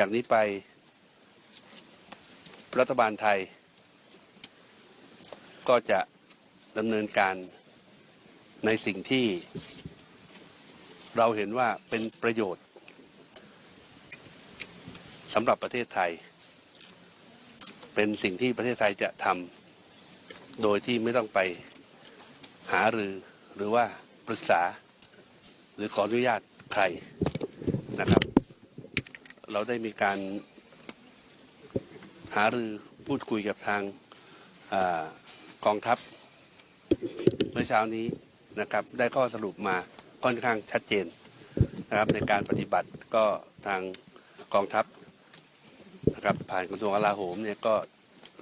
จากนี้ไปรัฐบาลไทย ก็จะดำเนินการในสิ่งที่เราเห็นว่าเป็นประโยชน์สำหรับประเทศไทย เป็นสิ่งที่ประเทศไทยจะทำโดยที่ไม่ต้องไปหารือหรือว่าปรึกษา หรือขออนุญาตใครนะครับ เราได้มีการหารือพูดคุยกับทางอกองทัพเมื่อเช้านี้นะครับ ได้ข้อสรุปมาค่อนข้างชัดเจนนะครับในการปฏิบัติก็ทางกองทัพนะครับผ่านกระทรวงกลาโหมเนี่ยก็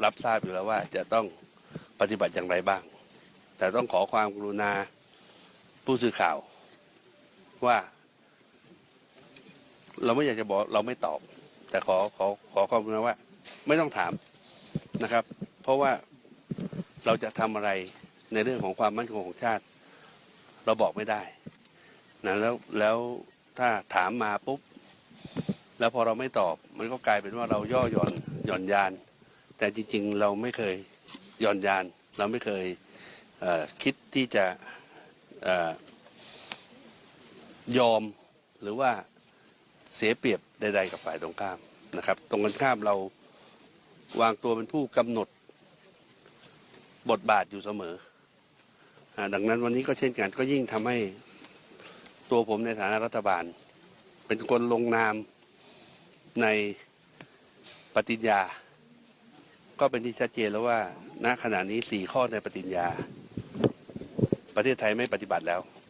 รับทราบอยู่แล้วว่าจะต้องปฏิบัติอย่างไรบ้าง แต่ต้องขอความกรุณาผู้สื่อข่าวว่า เราไม่อยากจะบอกเราไม่ตอบ แต่ขอขอขอความรุณาว่า ไม่ต้องถามนะครับ เพราะว่าเราจะทำอะไรในเรื่องของความมั่นคงของชาติ เราบอกไม่ได้นะแล้วแล้วถ้าถามมาปุ๊บ แล้วพอเราไม่ตอบ มันก็กลายเป็นว่าเราย่อหย่อนหย่อนยาน แต่จริง ๆ เราไม่เคยหย่อนยาน เราไม่เคยเคิดที่จะอยอมหรือว่า เสียเปรียบใดๆกับฝ่ายตรงข้ามนะครับ ตรงกันข้ามเราวางตัวเป็นผู้กำหนดบทบาทอยู่เสมอ ดังนั้นวันนี้ก็เช่นกันก็ยิ่งทำให้ตัวผมในฐานะรัฐบาล เป็นคนลงนามในปฏิญญา ก็เป็นที่ชัดเจนแล้วว่าณขณะนี้สี่ข้อในปฏิญญา ประเทศไทยไม่ปฏิบัติแล้ว